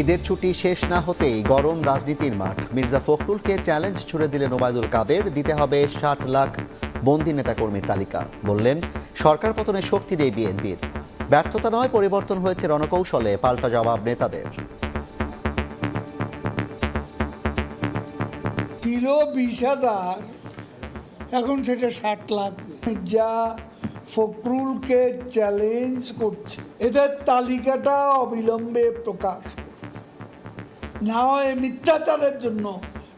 ঈদের ছুটি শেষ না হতেই গরম রাজনীতির মাঠ। মির্জা ফখরুলকে চ্যালেঞ্জ ছুড়ে দিলেন ওবায়দুল কাদের, দিতে হবে ষাট লাখ বন্দি নেতাকর্মীর তালিকা। বললেন, সরকার পতনে শক্তি নেই বিএনপির। ব্যর্থতা নয়, পরিবর্তন হয়েছে রণকৌশলে, পাল্টা জবাব নেতাদের। ছিল বিশ হাজার, এখন সেটা ষাট লাখ। যা ফখরুলকে চ্যালেঞ্জ করছে। এদের তালিকাটা অবিলম্বে প্রকাশ। না হয় মিথ্যাচারের জন্য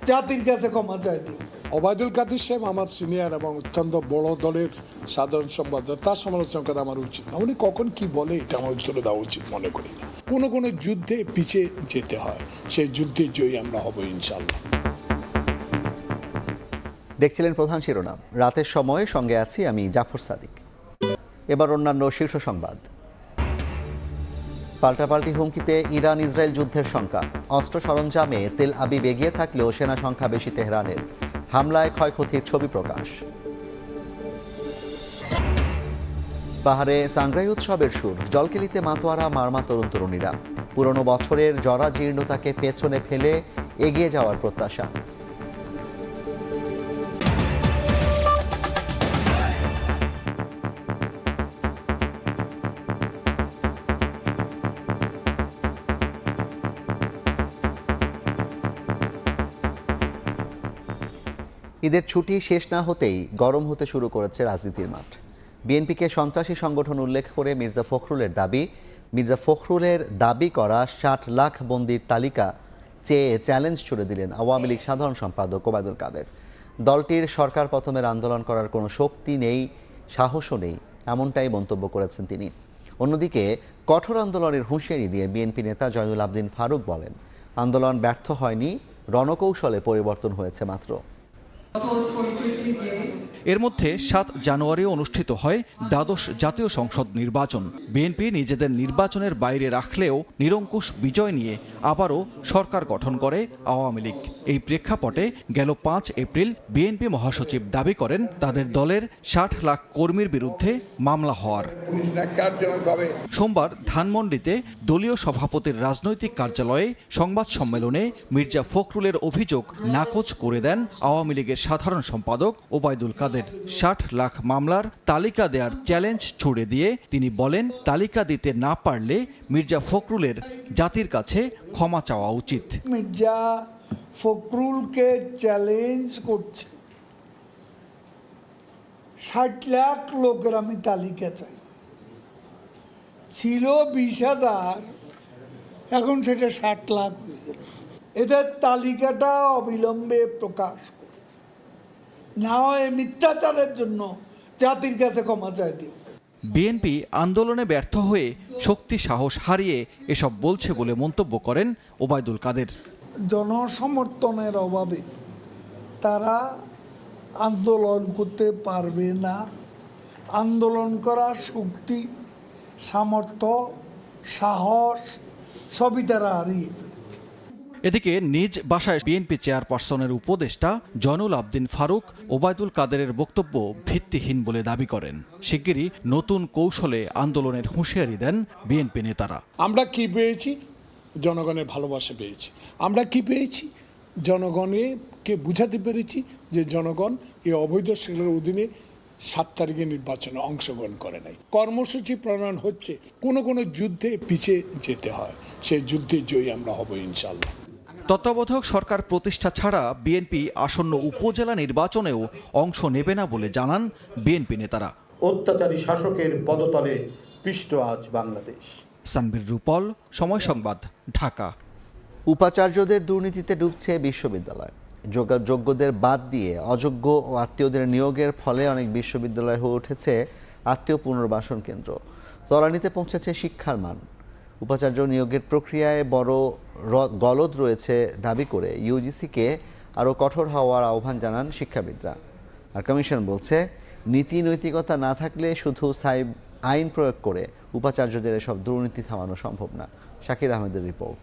জাতির কাছে ক্ষমা চাইতে। ওবায়দুল কাদের সাহেব আমার সিনিয়র এবং অত্যন্ত বড় দলের সাধারণ সম্পাদক তার সমালোচনা করা আমার উচিত না। উনি কখন কি বলে এটা আমার উত্তরে দেওয়া উচিত মনে করি না। কোনো কোনো যুদ্ধে পিছিয়ে যেতে হয় সেই যুদ্ধে জয়ী আমরা হব ইনশাল্লাহ দেখছিলেন প্রধান শিরোনাম। রাতের সময় সঙ্গে আছি আমি জাফর সাদিক। এবার অন্যান্য শীর্ষ সংবাদ। পাল্টাপাল্টি হুমকিতে ইরান ইসরায়েল যুদ্ধের শঙ্কা। অস্ত্র সরঞ্জামে তেল আবিব এগিয়ে থাকলেও সেনা সংখ্যা বেশি তেহরানের। হামলায় ক্ষয়ক্ষতির ছবি প্রকাশ। পাহাড়ে সাংগ্রাই উৎসবের সুর, জলকেলিতে মাতোয়ারা, মারমা তরুণ তরুণীরা। পুরনো বছরের জরা জীর্ণতাকে পেছনে ফেলে এগিয়ে যাওয়ার প্রত্যাশা। ঈদের ছুটি শেষ না হতেই গরম হতে শুরু করেছে রাজনীতির মাঠ। বিএনপিকে সন্ত্রাসী সংগঠন উল্লেখ করে মির্জা ফখরুলের দাবি, মির্জা ফখরুলের দাবি করা ষাট লাখ বন্দির তালিকা চেয়ে চ্যালেঞ্জ ছুড়ে দিলেন আওয়ামী লীগ সাধারণ সম্পাদক ওবায়দুল কাদের। দলটির সরকার প্রথমের আন্দোলন করার কোনো শক্তি নেই, সাহসও নেই, এমনটাই মন্তব্য করেছেন তিনি। অন্যদিকে, কঠোর আন্দোলনের হুঁশিয়ারি দিয়ে বিএনপি নেতা জয়নুল আবদিন ফারুক বলেন, আন্দোলন ব্যর্থ হয়নি, রণকৌশলে পরিবর্তন হয়েছে মাত্র। Both for এর মধ্যে সাত জানুয়ারি অনুষ্ঠিত হয় দ্বাদশ জাতীয় সংসদ নির্বাচন। বিএনপি নিজেদের নির্বাচনের বাইরে রাখলেও নিরঙ্কুশ বিজয় নিয়ে আবারও সরকার গঠন করে আওয়ামী লীগ। এই প্রেক্ষাপটে গেল পাঁচ এপ্রিল বিএনপি মহাসচিব দাবি করেন, তাদের দলের ষাট লাখ কর্মীর বিরুদ্ধে মামলা হওয়ার। সোমবার ধানমন্ডিতে দলীয় সভাপতির রাজনৈতিক কার্যালয়ে সংবাদ সম্মেলনে মির্জা ফখরুলের অভিযোগ নাকচ করে দেন আওয়ামী লীগের সাধারণ সম্পাদক ওবায়দুল কাদের। ষাট লাখ মামলার তালিকা দেওয়ার চ্যালেঞ্জ ছুড়ে দিয়ে তিনি বলেন, তালিকা দিতে না পারলে মির্জা ফখরুলের জাতির কাছে ক্ষমা চাওয়া উচিত। মির্জা ফখরুলকে চ্যালেঞ্জ করছে। ষাট লাখ লোকের আমি তালিকা চাই। ছিল বিশ হাজার, এখন সেটা ষাট লাখ হয়ে গেল। এদের তালিকাটা অবিলম্বে প্রকাশ। না হয় মিথ্যাচারের জন্য জাতির কাছে ক্ষমা চাইতে হবে। বিএনপি আন্দোলনে ব্যর্থ হয়ে শক্তি সাহস হারিয়ে এসব বলছে বলে মন্তব্য করেন ওবায়দুল কাদের। জনসমর্থনের অভাবে তারা আন্দোলন করতে পারবে না। আন্দোলন করার শক্তি সামর্থ্য সাহস সবই তারা হারিয়ে এদিকে নিজ বাসায় বিএনপি চেয়ারপারসনের উপদেষ্টা জয়নুল আবদিন ফারুক, ওবায়দুল কাদেরের বক্তব্য ভিত্তিহীন বলে দাবি করেন। শিগগিরই নতুন কৌশলে আন্দোলনের হুঁশিয়ারি দেন বিএনপি নেতারা। আমরা কি পেয়েছি? জনগণের ভালোবাসা পেয়েছি। আমরা কি পেয়েছি? জনগণকে বুঝাতে পেরেছি যে জনগণ এই অবৈধ সেগুলোর অধীনে সাত তারিখে নির্বাচনে অংশগ্রহণ করে নাই। কর্মসূচি প্রণয়ন হচ্ছে। কোনো কোনো যুদ্ধে পিছিয়ে যেতে হয়। সেই যুদ্ধে জয়ী আমরা হব ইনশাল্লাহ তত্ত্বাবধায়ক সরকার প্রতিষ্ঠা ছাড়া বিএনপি আসন্ন উপজেলা নির্বাচনেও অংশ নেবে না বলে জানান বিএনপি নেতারা। অত্যাচারী শাসকের পদতলে পিষ্ট আজ বাংলাদেশ। সানবির রূপল সময় সংবাদ ঢাকা। উপাচার্যদের দুর্নীতিতে ডুবছে বিশ্ববিদ্যালয়। যোগ্য- যোগ্যদের বাদ দিয়ে অযোগ্য ও আত্মীয়দের নিয়োগের ফলে অনেক বিশ্ববিদ্যালয় হয়ে উঠেছে আত্মীয় পুনর্বাসন কেন্দ্র। তলানিতে পৌঁছেছে শিক্ষার মান। উপাচার্য নিয়োগের প্রক্রিয়ায় বড় গলদ রয়েছে দাবি করে ইউজিসিকে আরও কঠোর হওয়ার আহ্বান জানান শিক্ষাবিদরা। আর কমিশন বলছে, নীতি নৈতিকতা না থাকলে শুধু সাইব আইন প্রয়োগ করে উপাচার্যদের এসব দুর্নীতি থামানো সম্ভব না। শাকির আহমেদের রিপোর্ট।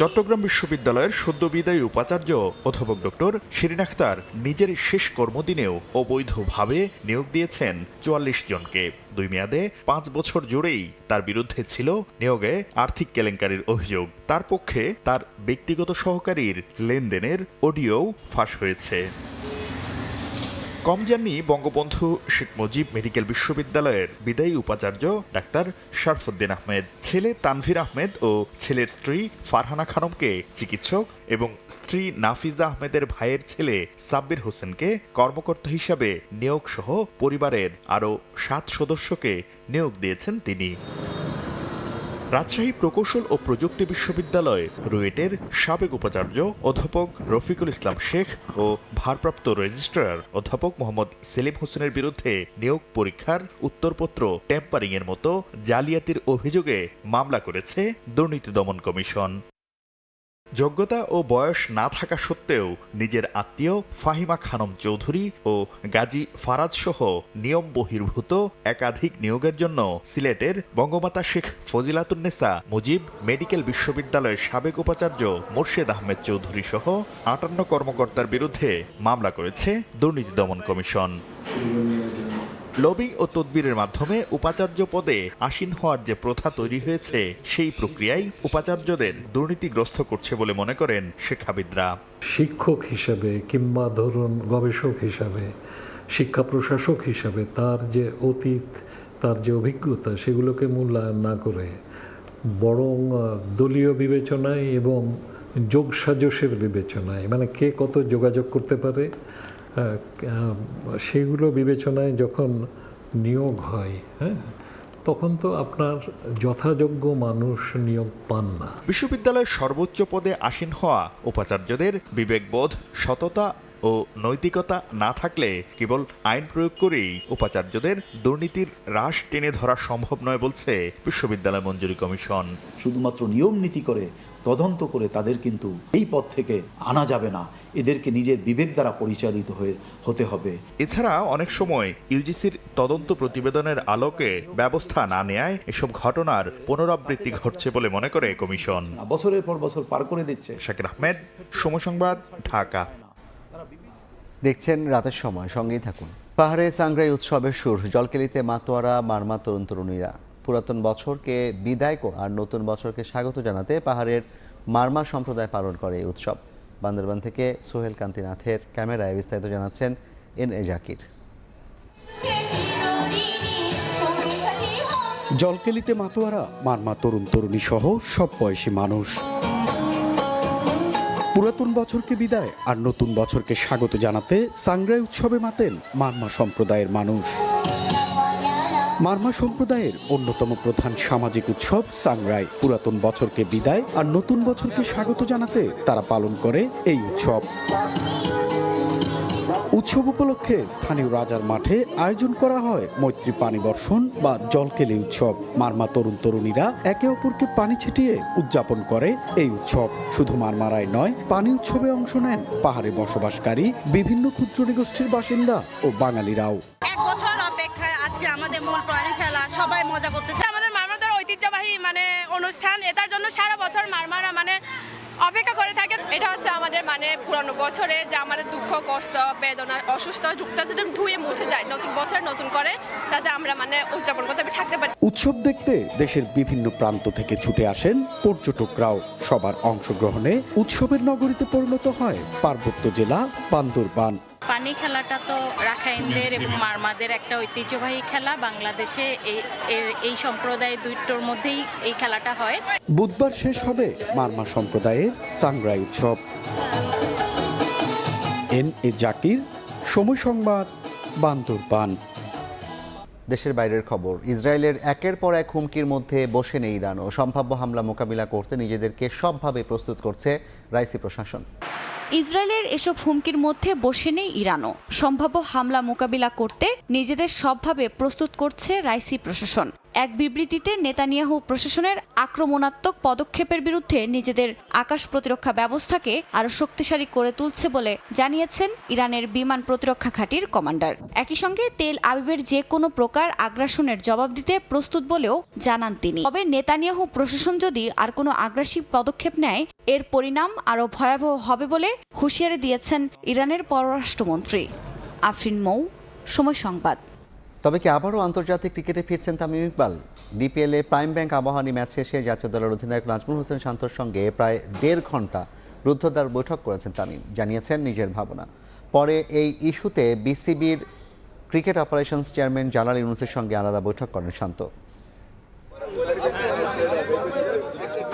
চট্টগ্রাম বিশ্ববিদ্যালয়ের সদ্য বিদায়ী উপাচার্য অধ্যাপক ডক্টর শিরিন আখতার নিজের শেষ কর্মদিনেও অবৈধভাবে নিয়োগ দিয়েছেন চুয়াল্লিশ জনকে। দুই মেয়াদে পাঁচ বছর জুড়েই তার বিরুদ্ধে ছিল নিয়োগে আর্থিক কেলেঙ্কারির অভিযোগ। তার পক্ষে তার ব্যক্তিগত সহকারীর লেনদেনের অডিও ফাঁস হয়েছে। কম যাননি বঙ্গবন্ধু শেখ মুজিব মেডিকেল বিশ্ববিদ্যালয়ের বিদায়ী উপাচার্য ডাক্তার শরফুদ্দিন আহমেদ। ছেলে তানভীর আহমেদ ও ছেলের স্ত্রী ফারহানা খানমকে চিকিৎসক এবং স্ত্রী নাফিজা আহমেদের ভাইয়ের ছেলে সাব্বির হোসেনকে কর্মকর্তা হিসাবে নিয়োগ সহ পরিবারের আরও সাত সদস্যকে নিয়োগ দিয়েছেন তিনি। রাজশাহী প্রকৌশল ও প্রযুক্তি বিশ্ববিদ্যালয় রুয়েটের সাবেক উপাচার্য অধ্যাপক রফিকুল ইসলাম শেখ ও ভারপ্রাপ্ত রেজিস্ট্রার অধ্যাপক মোহাম্মদ সেলিম হোসেনের বিরুদ্ধে নিয়োগ পরীক্ষার উত্তরপত্র টেম্পারিং এর মতো জালিয়াতির অভিযোগে মামলা করেছে দুর্নীতি দমন কমিশন। যোগ্যতা ও বয়স না থাকা সত্ত্বেও নিজের আত্মীয় ফাহিমা খানম চৌধুরী ও গাজী ফারাজ সহ নিয়ম বহির্ভূত একাধিক নিয়োগের জন্য সিলেটের বঙ্গমাতা শেখ ফজিলাতুন্নেসা মুজিব মেডিকেল বিশ্ববিদ্যালয়ের সাবেক উপাচার্য মোর্শেদ আহমেদ চৌধুরী সহ আটান্ন কর্মকর্তার বিরুদ্ধে মামলা করেছে দুর্নীতি দমন কমিশন। লবিং ও তদবিরের মাধ্যমে উপাচার্য পদে আসীন হওয়ার যে প্রথা তৈরি হয়েছে, সেই প্রক্রিয়াই উপাচার্যদের দুর্নীতিগ্রস্ত করছে বলে মনে করেন শিক্ষাবিদরা। শিক্ষক হিসাবে কিংবা ধরুন গবেষক হিসাবে, শিক্ষা প্রশাসক হিসাবে তার যে অতীত, তার যে অভিজ্ঞতা, সেগুলোকে মূল্যায়ন না করে, বরং দলীয় বিবেচনায় এবং যোগসাজসের বিবেচনায় মানে কে কত যোগাযোগ করতে পারে সেগুলো বিবেচনায় যখন নিয়োগ হয় হ্যাঁ তখন তো আপনার যথাযোগ্য মানুষ নিয়োগ পান না। বিশ্ববিদ্যালয়ের সর্বোচ্চ পদে আসীন হওয়া উপাচার্যদের বিবেকবোধ, সততা ও নৈতিকতা না থাকলে কেবল আইন প্রয়োগ করেই উপাচার্যদের দুর্নীতির হ্রাস টেনে ধরা সম্ভব নয় বলছে বিশ্ববিদ্যালয় মঞ্জুরি কমিশন। শুধুমাত্র নিয়ম নীতি করে তদন্ত করে তাদের কিন্তু এই পথ থেকে আনা যাবে না। এদেরকে নিজের বিবেক দ্বারা পরিচালিত হয়ে হতে হবে। এছাড়া অনেক সময় ইউজিসির তদন্ত প্রতিবেদনের আলোকে ব্যবস্থা না নেয় এসব ঘটনার পুনরাবৃত্তি ঘটছে বলে মনে করে কমিশন। বছরের পর বছর পার করে দিচ্ছে। শাকির আহমেদ সময় সংবাদ ঢাকা। দেখছেন রাতের সময়, সঙ্গেই থাকুন। পাহাড়ে সাংগ্রাই উৎসবের সুর, জলকেলিতে মাতোয়ারা, মারমা তরুণ তরুণীরা। পুরাতন বছরকে বিদায় আর নতুন বছরকে স্বাগত জানাতে পাহাড়ের মারমা সম্প্রদায় পালন করে এই উৎসব। বান্দরবান থেকে সোহেল কান্তিনাথের ক্যামেরায় বিস্তারিত জানাচ্ছেন এন এ জাকির। জলকেলিতে মাতোয়ারা, মারমা তরুণ তরুণী সহ সব বয়সী মানুষ পুরাতন বছরকে বিদায় আর নতুন বছরকে স্বাগত জানাতে সাংগ্রাই উৎসবে মাতেন মার্মা সম্প্রদায়ের মানুষ। মার্মা সম্প্রদায়ের অন্যতম প্রধান সামাজিক উৎসব সাংরাই পুরাতন বছরকে বিদায় আর নতুন বছরকে স্বাগত জানাতে তারা পালন করে এই উৎসব। উৎসব উপলক্ষে স্থানীয় রাজার মাঠে আয়োজন করা হয় মৈত্রী পানি বর্ষণ বা জলকেলি উৎসব। মারমা তরুণ তরুণীরা একে অপরকে পানি ছিটিয়ে উদযাপন করে এই উৎসব। শুধু মারমারায় নয় পানি উৎসবে অংশ নেন পাহাড়ে বসবাসকারী বিভিন্ন ক্ষুদ্র গোষ্ঠীর বাসিন্দা ও বাঙালিরাও। এক বছর অপেক্ষায় আজকে আমাদের মূল প্রাণী খেলা সবাই মজা করতেছে। আমাদের মারমাদের ঐতিহ্যবাহী মানে অনুষ্ঠান এটার জন্য সারা বছর মারমারা মানে অপেক্ষা করে থাকে, এটা হচ্ছে আমাদের মানে পুরানো বছরে যে আমাদের দুঃখ, কষ্ট, বেদনা, অসুস্থ যুক্ত যদি ধুয়ে মুছে যায় নতুন বছর নতুন করে, তাতে আমরা মানে উদযাপন করতে থাকতে পারি। উৎসব দেখতে দেশের বিভিন্ন প্রান্ত থেকে ছুটে আসেন পর্যটকরাও। সবার অংশগ্রহণে উৎসবের নগরীতে পরিণত হয় পার্বত্য জেলা বান্দরবান। পানি খেলাটা তো রাখাইনদের এবং মারমাদের একটা ঐতিহ্যবাহী খেলা। বাংলাদেশে এই এর- এই সম্প্রদায় দুইটোর মধ্যেই এই খেলাটা হয়। বুধবার শেষ হবে মারমা সম্প্রদায়ের সাংগ্রাই উৎসব। এন এ জাকির সময় সংবাদ বান্দরবান দেশের বাইরের খবর ইসরায়েলের একের পর এক হুমকির মধ্যে বসে নেই ইরান ও সম্ভাব্য হামলা মোকাবিলা করতে নিজেদেরকে সবভাবে প্রস্তুত করছে রাইসি প্রশাসন। ইসরায়েলের এসব হুমকির মধ্যে বসে নেই ইরানও। সম্ভাব্য হামলা মোকাবিলা করতে নিজেদের সবভাবে প্রস্তুত করছে রাইসি প্রশাসন। এক বিবৃতিতে নেতানিয়াহু প্রশাসনের আক্রমণাত্মক পদক্ষেপের বিরুদ্ধে নিজেদের আকাশ প্রতিরক্ষা ব্যবস্থাকে আরও শক্তিশালী করে তুলছে বলে জানিয়েছেন ইরানের বিমান প্রতিরক্ষা ঘাঁটির কমান্ডার। একই সঙ্গে তেল আবিবের যে কোনো প্রকার আগ্রাসনের জবাব দিতে প্রস্তুত বলেও জানান তিনি। তবে নেতানিয়াহু প্রশাসন যদি আর কোনো আগ্রাসী পদক্ষেপ নেয়, এর পরিণাম আরও ভয়াবহ হবে বলে হুঁশিয়ারি দিয়েছেন ইরানের পররাষ্ট্রমন্ত্রী। আফরিন মৌ, সময় সংবাদ। তবে কি আবারও আন্তর্জাতিক ক্রিকেটে ফিরছেন তামিম ইকবাল? ডিপিএলে প্রাইম ব্যাংক আবাহনী ম্যাচ শেষে জাতীয় দলের অধিনায়ক নাজমুল হোসেন শান্তর সঙ্গে প্রায় দেড় ঘণ্টা রুদ্ধদ্বার বৈঠক করেছেন তামিম, জানিয়েছেন নিজের ভাবনা। পরে এই ইস্যুতে বিসিবির ক্রিকেট অপারেশনস চেয়ারম্যান জালাল ইউনুসের সঙ্গে আলাদা বৈঠক করেন শান্ত।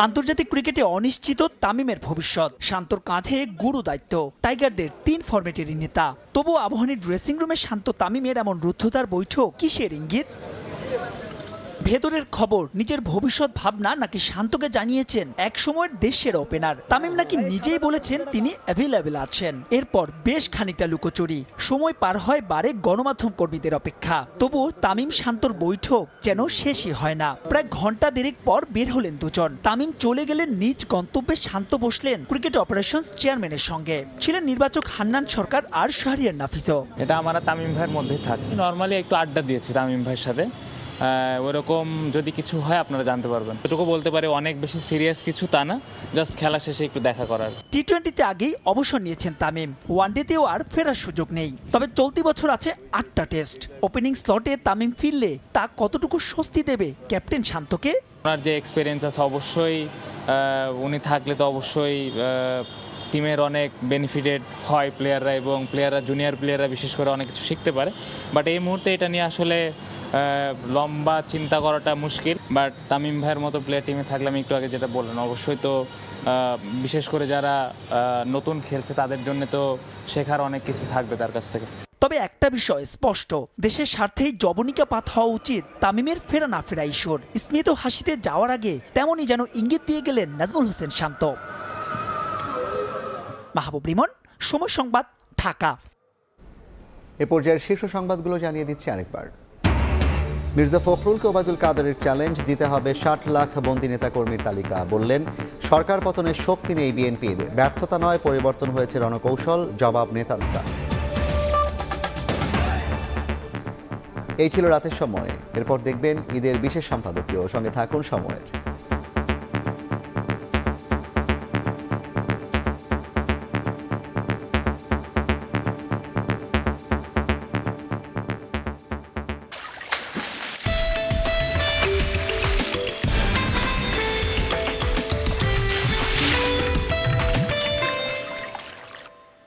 আন্তর্জাতিক ক্রিকেটে অনিশ্চিত তামিমের ভবিষ্যৎ। শান্তর কাঁধে গুরু দায়িত্ব। টাইগারদের তিন ফরম্যাটেরই নেতা। তবু আবাহনীর ড্রেসিং রুমে শান্ত তামিমের এমন রুদ্ধতার বৈঠক কিসের ইঙ্গিত? ভেতরের খবর, নিজের ভবিষ্যৎ ভাবনা নাকি শান্তকে জানিয়েছেন এক সময়ের দেশের ওপেনার। তামিম নাকি নিজেই বলেছেন তিনি অ্যাভেলেবেল আছেন। এরপর বেশ খানিকটা লুকোচুরি। সময় পার হয় বারে গণমাধ্যম কর্মীদের অপেক্ষা। তবু তামিম শান্তর বৈঠক যেন শেষই হয় না। প্রায় ঘণ্টা দেড়েক পর বের হলেন দুজন। তামিম চলে গেলেন নিজ গন্তব্যে শান্ত বসলেন ক্রিকেট অপারেশনস চেয়ারম্যানের সঙ্গে। ছিলেন নির্বাচক হান্নান সরকার আর শাহরিয়ার নাফিসও। এটা আমার তামিম ভাইয়ের মধ্যে থাকে। নর্মালি একটু আড্ডা দিয়েছি তামিম ভাইয়ের সাথে। ওরকম যদি কিছু হয় আপনারা জানতে পারবেন। এটুকু বলতে পারে অনেক বেশি সিরিয়াস কিছু তা না জাস্ট খেলা শেষে একটু দেখা করার। টি টোয়েন্টিতে আগেই অবসর নিয়েছেন তামিম। ওয়ানডেতেও আর ফেরার সুযোগ নেই। তবে চলতি বছর আছে আটটা টেস্ট ওপেনিং স্লটে তামিম ফিরলে তা কতটুকু স্বস্তি দেবে ক্যাপ্টেন শান্তকে? ওনার যে এক্সপিরিয়েন্স আছে অবশ্যই উনি থাকলে তো অবশ্যই টিমের অনেক বেনিফিটেড হয় প্লেয়াররা এবং প্লেয়াররা জুনিয়র প্লেয়াররা বিশেষ করে অনেক কিছু শিখতে পারে। বাট এই মুহূর্তে এটা নিয়ে আসলে লম্বা চিন্তা করাটা মুশকিল বাট তামিম ভাইয়ের মতো প্লেয়ার টিমে থাকলে আমি একটু আগে যেটা বললাম অবশ্যই তো বিশেষ করে যারা নতুন খেলছে তাদের জন্য তো শেখার অনেক কিছু থাকবে তার কাছ থেকে। তবে একটা বিষয় স্পষ্ট দেশের স্বার্থেই জবনিকা পাত হওয়া উচিত তামিমের ফেরা না ফেরা ঈশ্বর স্মিত হাসিতে যাওয়ার আগে তেমনই যেন ইঙ্গিত দিয়ে গেলেন নাজমুল হোসেন শান্ত। মাহবুব রিমন সময় সংবাদ ঢাকা। এ পর্যায়ের শীর্ষ সংবাদগুলো জানিয়ে দিচ্ছি আরেকবার। মির্জা ফখরুলকে ওবায়দুল কাদেরের চ্যালেঞ্জ দিতে হবে ষাট লাখ বন্দি নেতাকর্মীর তালিকা। বললেন, সরকার পতনের শক্তি নেই বিএনপির। ব্যর্থতা নয়, পরিবর্তন হয়েছে রণকৌশল, জবাব নেতারা এই ছিল রাতের সময়। এরপর দেখবেন ঈদের বিশেষ সম্পাদকীয়। সঙ্গে থাকুন সময়ের।